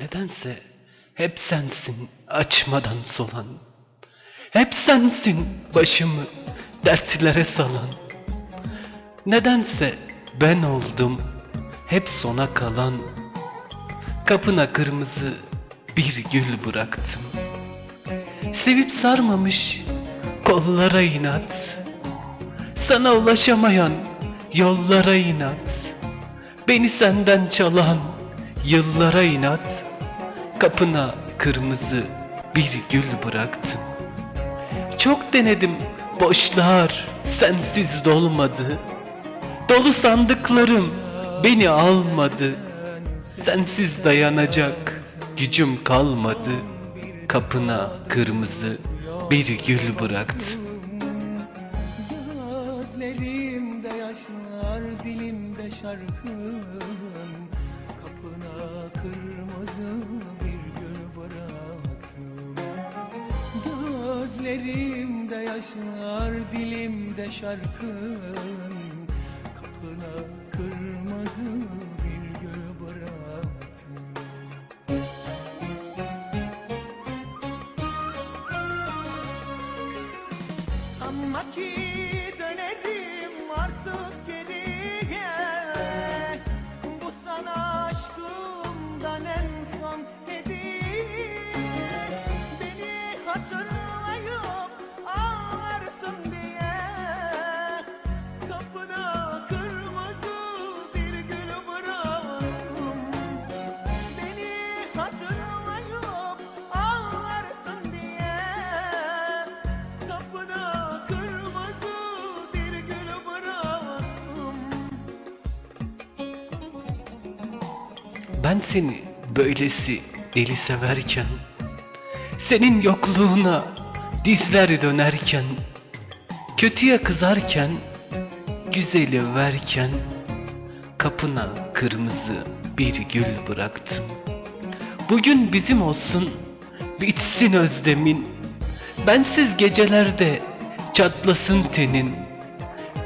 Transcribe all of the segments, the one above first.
Nedense hep sensin açmadan solan. Hep sensin başımı dertlere salan. Nedense ben oldum hep sona kalan. Kapına kırmızı bir gül bıraktım. Sevip sarmamış kollara inat. Sana ulaşamayan yollara inat. Beni senden çalan yıllara inat. Kapına kırmızı bir gül bıraktım. Çok denedim boşlar sensiz dolmadı. Dolu sandıklarım beni almadı. Sensiz dayanacak gücüm kalmadı. Kapına kırmızı bir gül bıraktım. Gözlerimde yaşlar, dilimde şarkın Kapına kırmızı Gözlerimde yaşlar, dilimde şarkın. Kapına kırmızı bir gül bıraktım Sanma ki Ben seni böylesi deli severken Senin yokluğuna dizler dönerken Kötüye kızarken Güzeli verken Kapına kırmızı bir gül bıraktım. Bugün bizim olsun Bitsin özlemin Bensiz gecelerde Çatlasın tenin.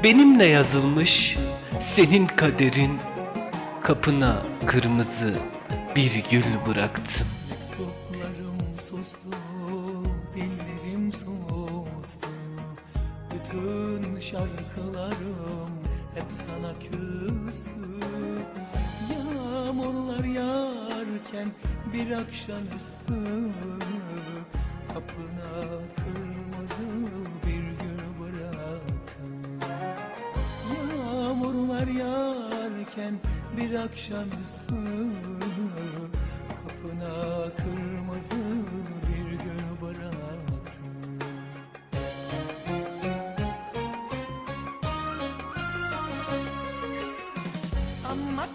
Benimle yazılmış Senin kaderin. Kapına kırmızı bir gül bıraktım. Mektuplarım sustu, şarkılarım hep sana küstü. Yağmurlar yağarken bir akşamüstü Kapına kırmızı bir gül bıraktım. Yağmurlar yağarken bir akşamüstü Sanma